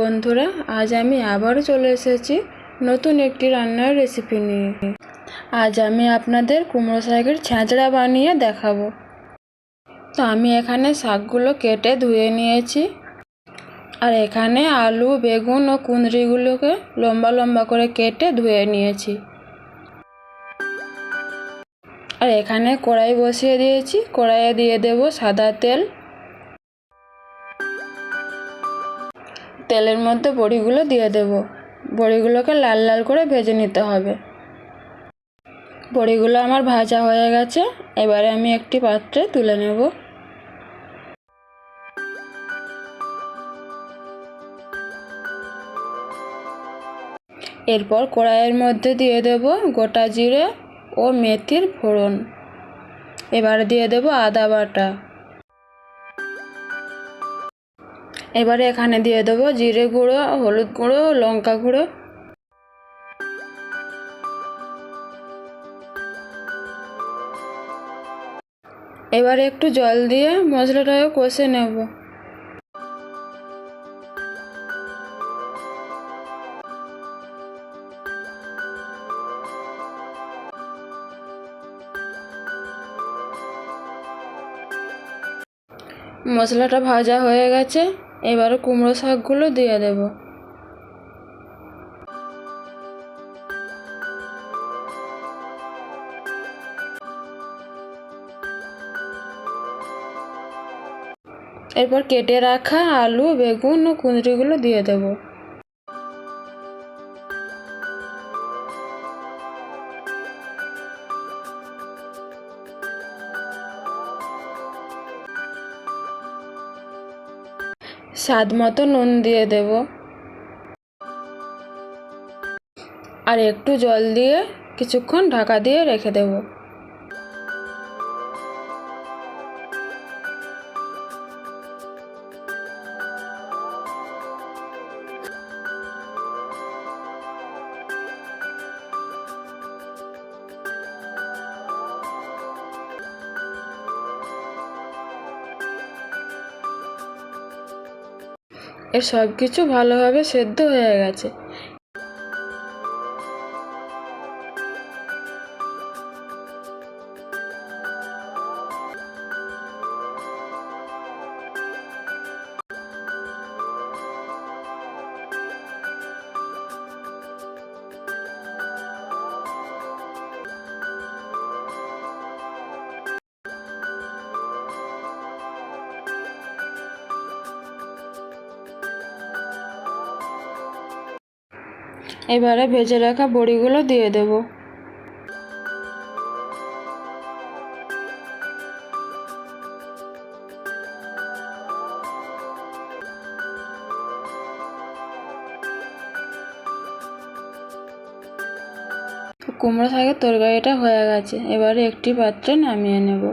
বন্ধুরা, আজ আমি আবারও চলে এসেছি নতুন একটি রান্নার রেসিপি নিয়ে। আজ আমি আপনাদের কুমড়ো শাকের ছ্যাঁচড়া বানিয়ে দেখাবো। তো আমি এখানে শাকগুলো কেটে ধুয়ে নিয়েছি। আর এখানে আলু, বেগুন ও কুঁদরিগুলোকে লম্বা লম্বা করে কেটে ধুয়ে নিয়েছি। আর এখানে কড়াই বসিয়ে দিয়েছি। কড়াইয়ে দিয়ে দেব সাদা তেল তেলের মধ্যে বড়িগুলো দিয়ে দেব। বড়িগুলোকে লাল লাল করে ভেজে নিতে হবে। বড়িগুলো আমার ভাজা হয়ে গেছে। এবারে আমি একটি পাত্রে তুলে নেব। এরপর কড়াইয়ের মধ্যে দিয়ে দেব গোটা জিরে ও মেথির ফোড়ন। এবারে দিয়ে দেব আদা বাটা। এবারে এখানে দিয়ে দেবো জিরে গুঁড়ো, হলুদ গুঁড়ো, লঙ্কা গুঁড়ো। এবারে একটু জল দিয়ে মশলাটাকে কষে নেব। মশলাটা ভাজা হয়ে গেছে। এবারে কুমড়ো শাকগুলো দিয়ে দেব। এরপর কেটে রাখা আলু বেগুন ও কুঁদরিগুলো দিয়ে দেব। স্বাদ মতো নুন দিয়ে দেব। আর একটু জল দিয়ে কিছুক্ষণ ঢাকা দিয়ে রেখে দেব। এর সব কিছু ভালোভাবে সেদ্ধ হয়ে গেছে। এবারে ভেজে রাখা বড়িগুলো দিয়ে দেব। কুমড়ো শাকের তরকারিটা হয়ে গেছে। এবারে একটি পাত্রে নামিয়ে নেব।